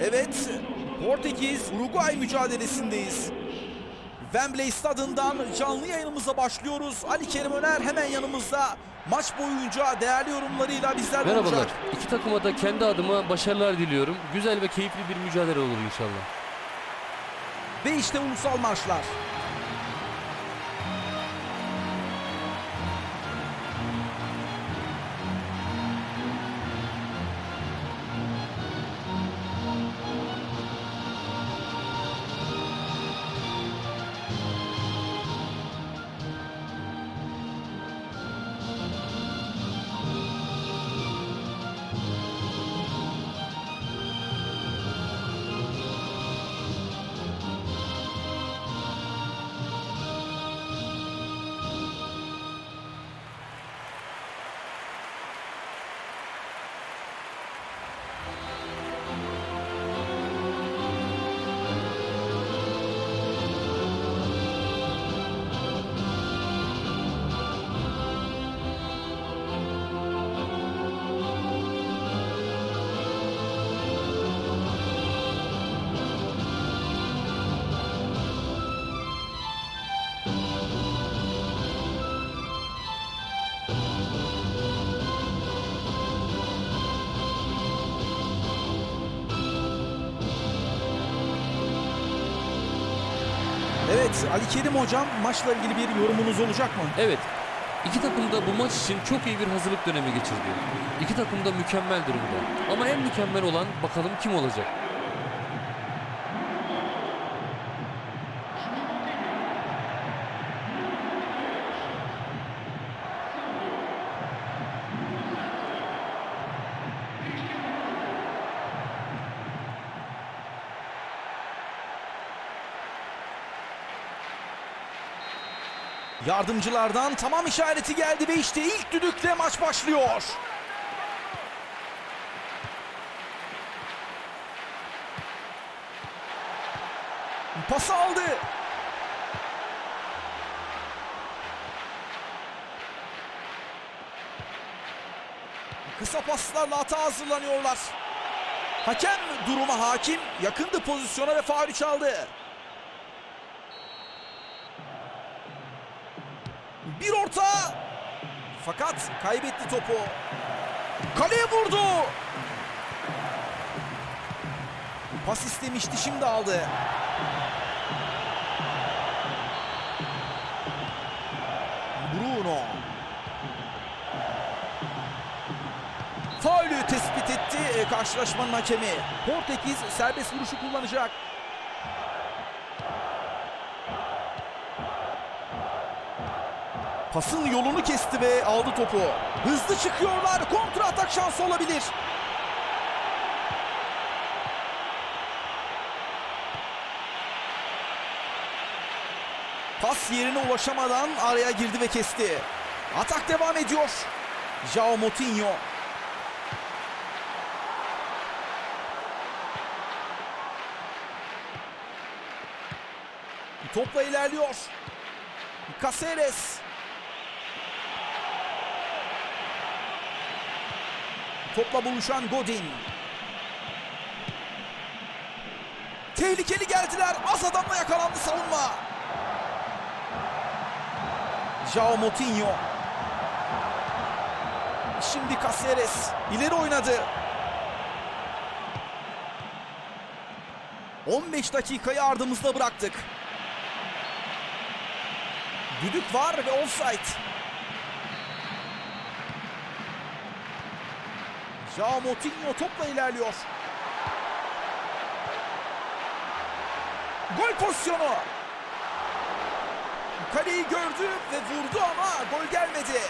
Evet, Portekiz Uruguay mücadelesindeyiz. Wembley stadından canlı yayınımıza başlıyoruz. Ali Kerim Öner hemen yanımızda. Maç boyunca değerli yorumlarıyla bizler Merhabalar. olacak. İki takıma da kendi adıma başarılar diliyorum. Güzel ve keyifli bir mücadele olur inşallah. Ve işte ulusal marşlar. Evet Ali Kerim hocam maçla ilgili bir yorumunuz olacak mı? Evet. İki takım da bu maç için çok iyi bir hazırlık dönemi geçirdi. İki takım da mükemmel durumda. Ama en mükemmel olan bakalım kim olacak? Yardımcılardan tamam işareti geldi ve işte ilk düdükle maç başlıyor. Pası aldı. Kısa paslarla hata hazırlanıyorlar. Hakem duruma hakim. Yakındı pozisyona ve faulü çaldı. Bir orta. Fakat kaybetti topu. Kaleye vurdu. Pas istemişti şimdi aldı. Bruno. Faulü tespit etti e, karşılaşmanın hakemi. Portekiz serbest vuruşu kullanacak. Pasın yolunu kesti ve aldı topu. Hızlı çıkıyorlar. Kontra atak şansı olabilir. Pas yerine ulaşamadan araya girdi ve kesti. Atak devam ediyor. Joao Moutinho. Topla ilerliyor. Caceres. Topla buluşan Godin. Tehlikeli geldiler. Az adamla yakalandı savunma. Joao Moutinho. Şimdi Caceres ileri oynadı. 15 dakikayı ardımızda bıraktık. Düdük var ve offside. Joao Moutinho topla ilerliyor. Gol pozisyonu. Kaleyi gördü ve vurdu ama gol gelmedi.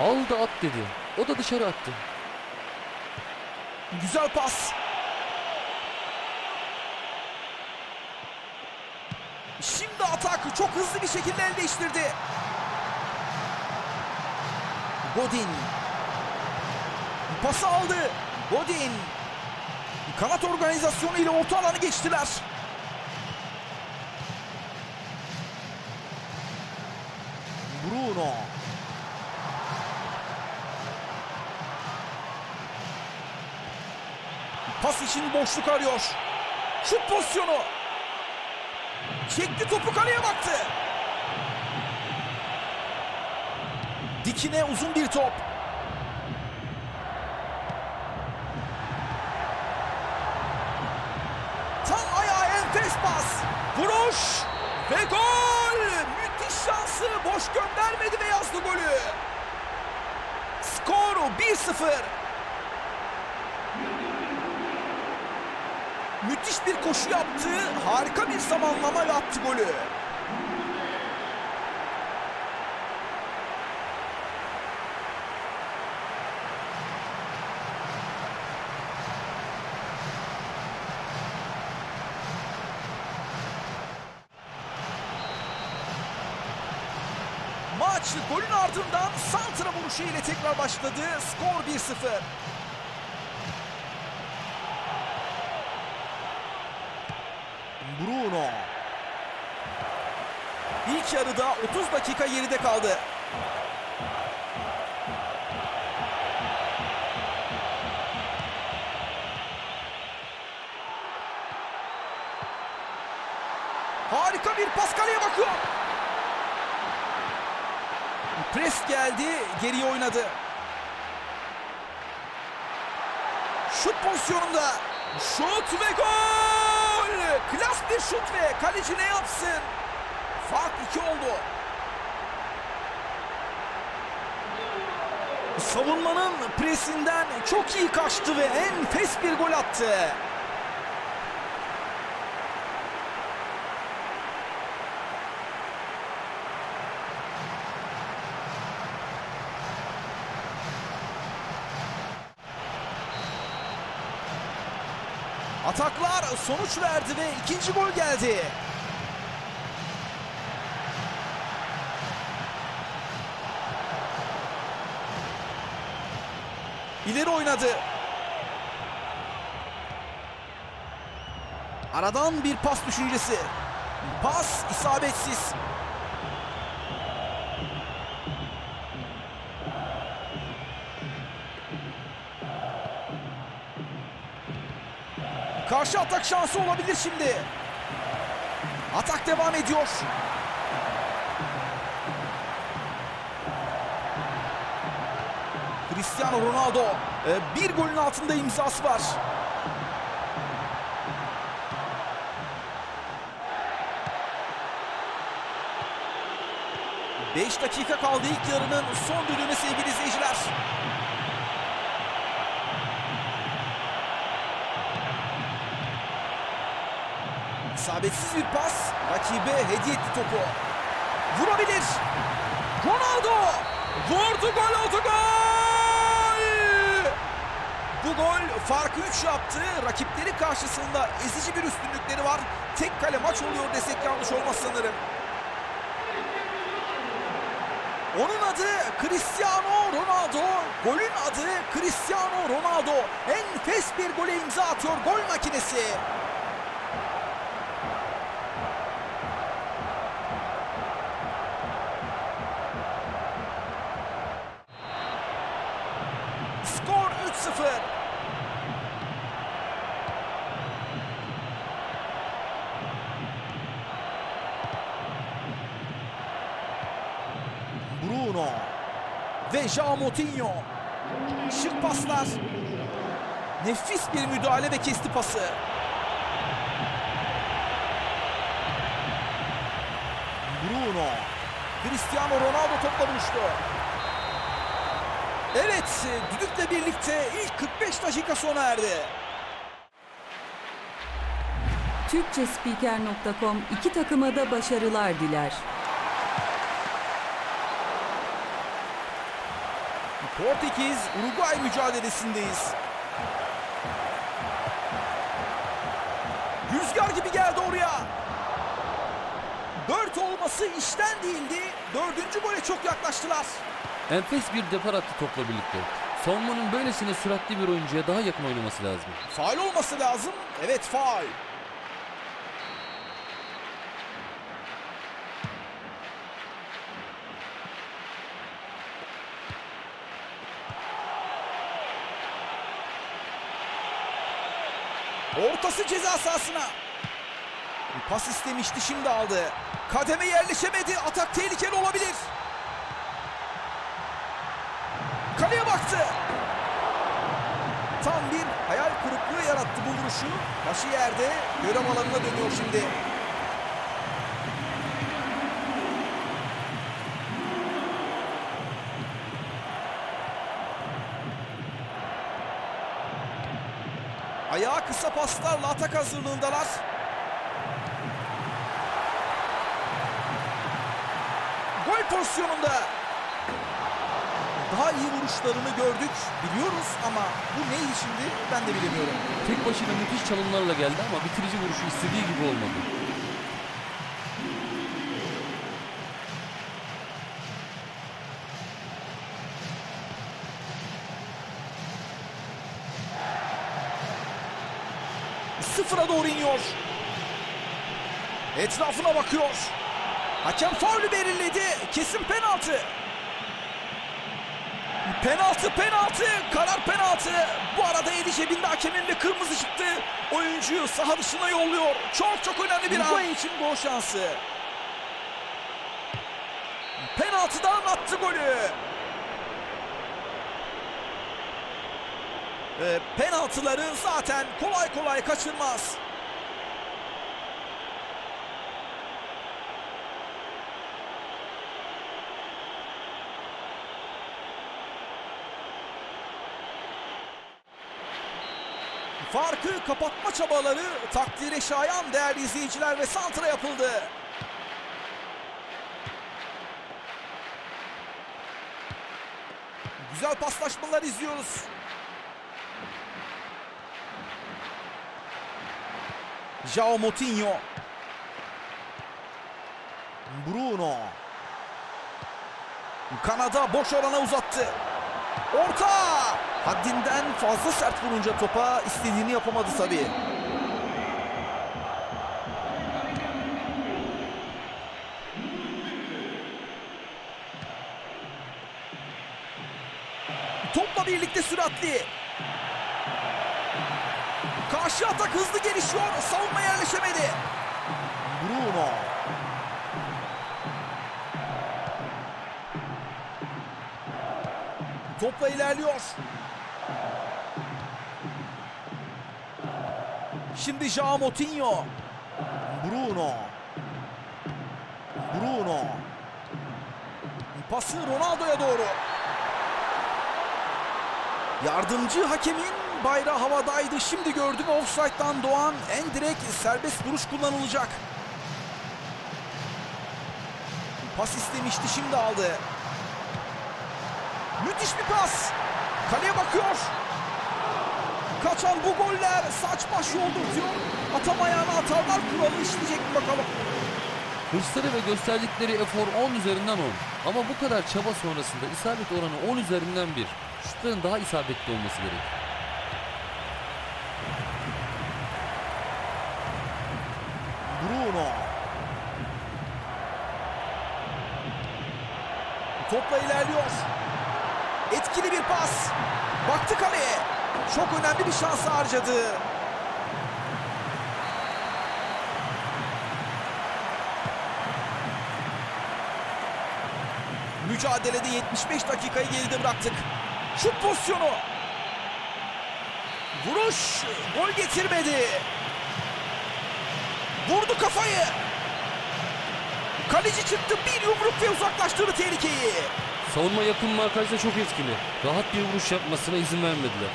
Al da at dedi. O da dışarı attı. Güzel pas. Şimdi atak çok hızlı bir şekilde el değiştirdi. Godin. Pası aldı. Godin. Kanat organizasyonu ile orta alanı geçtiler. Bruno. Pas için boşluk arıyor. Şut pozisyonu. Çekti topu kaleye baktı. Dikine uzun bir top. Tam ayağa enfes pas. Vuruş ve gol. Müthiş şansı boş göndermedi ve yazdı golü. Skor 1-0. Müthiş bir koşu yaptı. Harika bir zamanlama ve attı golü. Maç golün ardından santra vuruşu ile tekrar başladı. Skor 1-0. Bruno. İlk yarıda 30 dakika geride kaldı. Harika bir pas kaleye bakıyor. Pres geldi, geriye oynadı. Şut pozisyonunda. Şut ve gol! Klas bir şut ve kaleci ne yapsın? Fark iki oldu. Savunmanın presinden çok iyi kaçtı ve enfes bir gol attı. Ataklar sonuç verdi ve ikinci gol geldi. İleri oynadı. Aradan bir pas düşüncesi. Pas isabetsiz. Karşı atak şansı olabilir şimdi. Atak devam ediyor. Cristiano Ronaldo e, bir golün altında imzası var. Beş dakika kaldı ilk yarının son düdüğüne sevgili izleyiciler. İsabetsiz bir pas. Rakibe hediye etti topu. Vurabilir. Ronaldo. Vurdu gol oldu gol. Bu gol farkı 3 yaptı. Rakipleri karşısında ezici bir üstünlükleri var. Tek kale maç oluyor desek yanlış olmaz sanırım. Onun adı Cristiano Ronaldo. Golün adı Cristiano Ronaldo. Enfes bir gole imza atıyor gol makinesi. Ve João Moutinho. Şık paslar. Nefis bir müdahale ve kesti pası. Bruno. Cristiano Ronaldo topla buluştu. Evet, düdükle birlikte ilk 45 dakika sona erdi. Türkçespiker.com iki takıma da başarılar diler. Portekiz Uruguay mücadelesindeyiz. Rüzgar gibi geldi oraya. Dört olması işten değildi. Dördüncü gole çok yaklaştılar. Enfes bir depar attı topla birlikte. Savunmanın böylesine süratli bir oyuncuya daha yakın oynaması lazım. Faul olması lazım. Evet faul. Ortası ceza sahasına. Bir pas istemişti şimdi aldı. Kademe yerleşemedi. Atak tehlikeli olabilir. Kaleye baktı. Tam bir hayal kırıklığı yarattı bu vuruşu. Başı yerde. Görev alanına dönüyor şimdi. Ayağı kısa paslarla atak hazırlığındalar. Gol pozisyonunda. Daha iyi vuruşlarını gördük biliyoruz ama bu neydi şimdi ben de bilemiyorum. Tek başına müthiş çalımlarla geldi ama bitirici vuruşu istediği gibi olmadı. Etrafına bakıyor. Hakem faulü belirledi. Kesin penaltı. Penaltı penaltı. Karar penaltı. Bu arada eli cebinde hakemin ve kırmızı çıktı. Oyuncuyu saha dışına yolluyor. Çok çok önemli bir an. için gol şansı. Penaltıdan attı golü. Ee, penaltıları zaten kolay kolay kaçırmaz. Farkı kapatma çabaları takdire şayan değerli izleyiciler ve santra yapıldı. Güzel paslaşmalar izliyoruz. João Moutinho. Bruno. Kanada boş alana uzattı. Orta! Haddinden fazla sert vurunca topa istediğini yapamadı tabii. Topla birlikte süratli. Karşı atak hızlı gelişiyor. Savunma yerleşemedi. Bruno. Topla ilerliyor. Şimdi João Moutinho. Bruno. Bruno. Pası Ronaldo'ya doğru. Yardımcı hakemin bayrağı havadaydı. Şimdi gördüm offside'dan doğan en direkt serbest vuruş kullanılacak. Pas istemişti şimdi aldı. Müthiş bir pas. Kaleye bakıyor. Kaçan bu goller saç baş yoldurtuyor. Atamayana atarlar kuralı işleyecek mi bakalım. Hırsları ve gösterdikleri efor 10 üzerinden 10. Ama bu kadar çaba sonrasında isabet oranı 10 üzerinden 1. Şutların daha isabetli olması gerek. Bruno. Topla ilerliyor. Etkili bir pas. Baktı kaleye. Çok önemli bir şans harcadı. Mücadelede 75 dakikayı geride bıraktık. Şut pozisyonu. Vuruş gol getirmedi. Vurdu kafayı. Kaleci çıktı bir yumruk ve uzaklaştırdı tehlikeyi. Savunma yakın markajda çok etkili. Rahat bir vuruş yapmasına izin vermediler.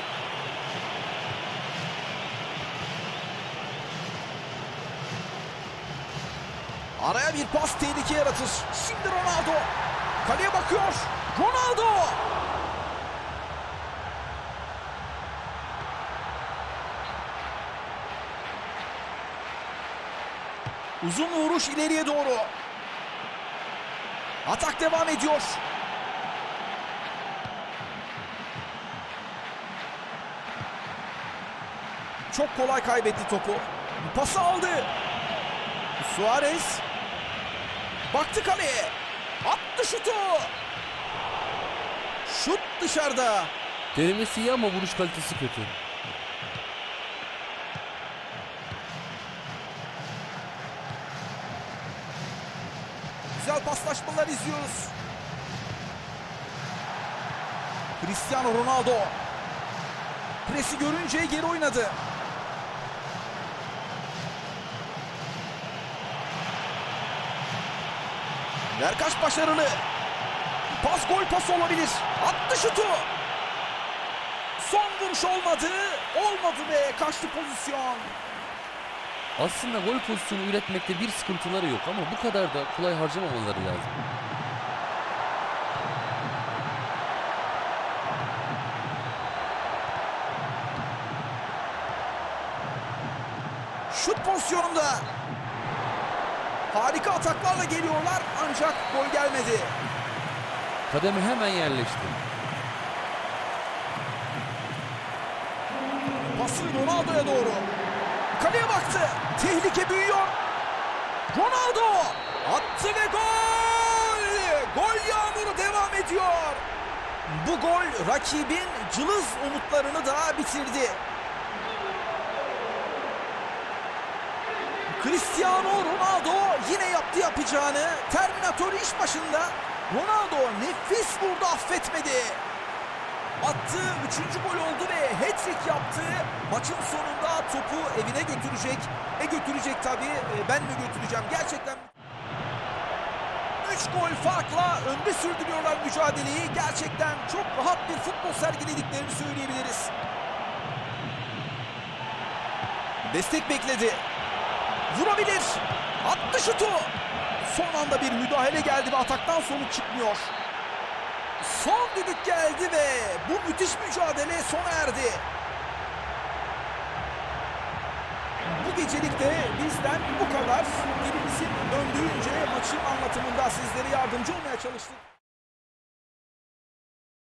Araya bir pas tehlike yaratır. Şimdi Ronaldo. Kaleye bakıyor. Ronaldo. Uzun vuruş ileriye doğru. Atak devam ediyor. Çok kolay kaybetti topu. Pası aldı. Suarez. Baktı kaleye. Attı şutu. Şut dışarıda. Denemesi iyi ama vuruş kalitesi kötü. Güzel paslaşmalar izliyoruz. Cristiano Ronaldo. Presi görünce geri oynadı. Verkaç başarılı. Pas gol pası olabilir. Attı şutu. Son vuruş olmadı. Olmadı ve kaçtı pozisyon. Aslında gol pozisyonu üretmekte bir sıkıntıları yok ama bu kadar da kolay harcamamaları lazım. Şut pozisyonunda. Harika ataklarla geliyorlar ancak gol gelmedi. Kademe hemen yerleşti. Pası Ronaldo'ya doğru. Kaleye baktı. Tehlike büyüyor. Ronaldo attı ve gol! Gol yağmuru devam ediyor. Bu gol rakibin cılız umutlarını da bitirdi. Cristiano Ronaldo yine yaptı yapacağını. Terminator iş başında. Ronaldo nefis vurdu affetmedi. Attığı üçüncü gol oldu ve hat-trick yaptı. Maçın sonunda topu evine götürecek. E götürecek tabii. E, ben mi götüreceğim? Gerçekten 3 gol farkla önde sürdürüyorlar mücadeleyi. Gerçekten çok rahat bir futbol sergilediklerini söyleyebiliriz. Destek bekledi. Vurabilir. Attı şutu. Son anda bir müdahale geldi ve ataktan sonuç çıkmıyor. Son düdük geldi ve bu müthiş mücadele sona erdi. Bu gecelik de bizden bu kadar. Elimizin döndüğünce maçın anlatımında sizlere yardımcı olmaya çalıştık.